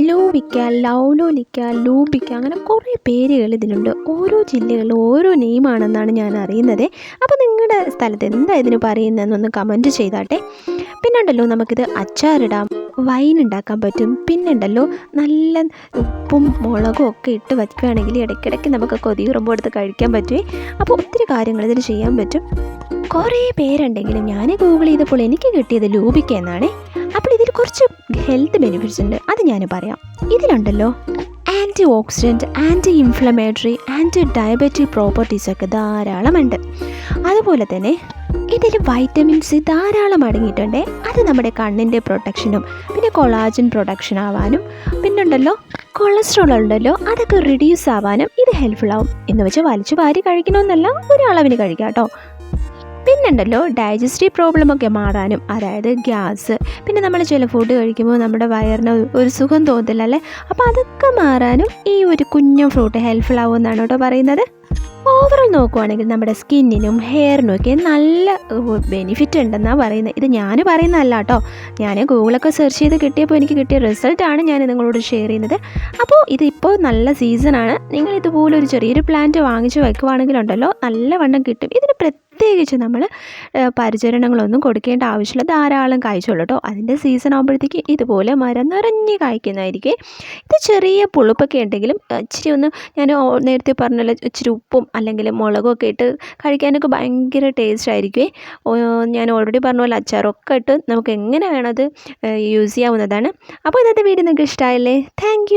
ലൂവിക്ക ലൗലോലിക്ക ലൂബിക്ക അങ്ങനെ കുറേ പേരുകൾ ഇതിലുണ്ട്. ഓരോ ജില്ലകളിലും ഓരോ നെയിമാണെന്നാണ് ഞാൻ അറിയുന്നത്. അപ്പോൾ നിങ്ങളുടെ സ്ഥലത്ത് എന്താ ഇതിന് പറയുന്നതെന്നൊന്ന് കമന്റ് ചെയ്താട്ടെ. പിന്നെ ഉണ്ടല്ലോ നമുക്കിത് അച്ചാറിടാം. വൈൻ ഉണ്ടാക്കാൻ പറ്റും. പിന്നെ ഉണ്ടല്ലോ നല്ല ഉപ്പും മുളകും ഒക്കെ ഇട്ട് വയ്ക്കുകയാണെങ്കിൽ ഇടയ്ക്കിടയ്ക്ക് നമുക്ക് കൊതിയുറമ്പ് എടുത്ത് കഴിക്കാൻ പറ്റുമേ അപ്പോൾ ഒത്തിരി കാര്യങ്ങൾ ഇതിൽ ചെയ്യാൻ പറ്റും. കുറേ പേരുണ്ടെങ്കിലും ഞാൻ ഗൂഗിൾ ചെയ്തപ്പോൾ എനിക്ക് കിട്ടിയത് ലൂബിക്ക എന്നാണ്. അപ്പോൾ ഇതിൽ കുറച്ച് ഹെൽത്ത് ബെനിഫിറ്റ്സ് ഉണ്ട്. അത് ഞാൻ പറയാം. ഇതിലുണ്ടല്ലോ anti oxidant anti inflammatory anti diabetic properties ഒക്കെ ധാരാളമുണ്ട്. അതുപോലെ തന്നെ ഇതിൽ വൈറ്റമിൻ സി ധാരാളം അടങ്ങിയിട്ടുണ്ട്. അത് നമ്മുടെ കണ്ണിന്റെ പ്രൊട്ടക്ഷനും പിന്നെ കൊളാജൻ പ്രൊഡക്ഷൻ ആവാനും പിന്നെ ഉണ്ടല്ലോ കൊളസ്ട്രോൾ ഉണ്ടല്ലോ അതൊക്കെ റിഡ്യൂസ് ആവാനും ഇത് ഹെൽപ്ഫുൾ ആവും. എന്ന് വെച്ചാൽ വലിച്ചു വാരി കഴിക്കണമെന്നല്ല ഒരളവിന് കഴിക്കാം കേട്ടോ. പിന്നുണ്ടല്ലോ ഡൈജസ്റ്റീവ് പ്രോബ്ലം ഒക്കെ മാറാനും അതായത് ഗ്യാസ് പിന്നെ നമ്മൾ ചില ഫുഡ് കഴിക്കുമ്പോൾ നമ്മുടെ വയറിന് ഒരു സുഖം തോന്നില്ല അല്ലേ? അപ്പോൾ അതൊക്കെ മാറാനും ഈ ഒരു കുഞ്ഞു ഫ്രൂട്ട് ഹെൽപ്ഫുൾ ആവുമെന്നാണ് കേട്ടോ പറയുന്നത്. ഓവറോൾ നോക്കുവാണെങ്കിൽ നമ്മുടെ സ്കിന്നിനും ഹെയറിനും ഒക്കെ നല്ല ബെനിഫിറ്റ് ഉണ്ടെന്നാണ് പറയുന്നത് ഇത് ഞാൻ പറയുന്നതല്ല കേട്ടോ. ഞാൻ ഗൂഗിളൊക്കെ സെർച്ച് ചെയ്ത് കിട്ടിയപ്പോൾ എനിക്ക് കിട്ടിയ റിസൾട്ടാണ് ഞാൻ നിങ്ങളോട് ഷെയർ ചെയ്യുന്നത്. അപ്പോൾ ഇതിപ്പോൾ നല്ല സീസണാണ് നിങ്ങൾ ഇതുപോലെ ഒരു ചെറിയൊരു പ്ലാന്റ് വാങ്ങിച്ച് വെക്കുവാണെങ്കിലുണ്ടല്ലോ നല്ല വണ്ണം കിട്ടും. ഇതിന് പ്രത്യേകിച്ച് നമ്മൾ പരിചരണങ്ങളൊന്നും കൊടുക്കേണ്ട ആവശ്യമില്ല. ധാരാളം കായ്ച്ചോളൂ കേട്ടോ. അതിന്റെ സീസൺ ആകുമ്പോഴത്തേക്ക് ഇതുപോലെ മരം നിറഞ്ഞ് കായ്ക്കുന്നതായിരിക്കും. ഇത് ചെറിയ പുളിപ്പൊക്കെ ഉണ്ടെങ്കിലും ഇച്ചിരി ഒന്ന് ഞാൻ നേരത്തെ പറഞ്ഞല്ലോ ഇച്ചിരി ഉപ്പും അല്ലെങ്കിൽ മുളകും ഒക്കെ ഇട്ട് കഴിക്കാനൊക്കെ ഭയങ്കര ടേസ്റ്റ് ആയിരിക്കുമേ ഞാൻ ഓൾറെഡി പറഞ്ഞ പോലെ അച്ചാറൊക്കെ ഇട്ട് നമുക്ക് എങ്ങനെ വേണം അത് യൂസ് ചെയ്യാവുന്നതാണ്. അപ്പോൾ ഇന്നത്തെ വീഡിയോ നിങ്ങൾക്ക് ഇഷ്ടമായില്ലേ? താങ്ക്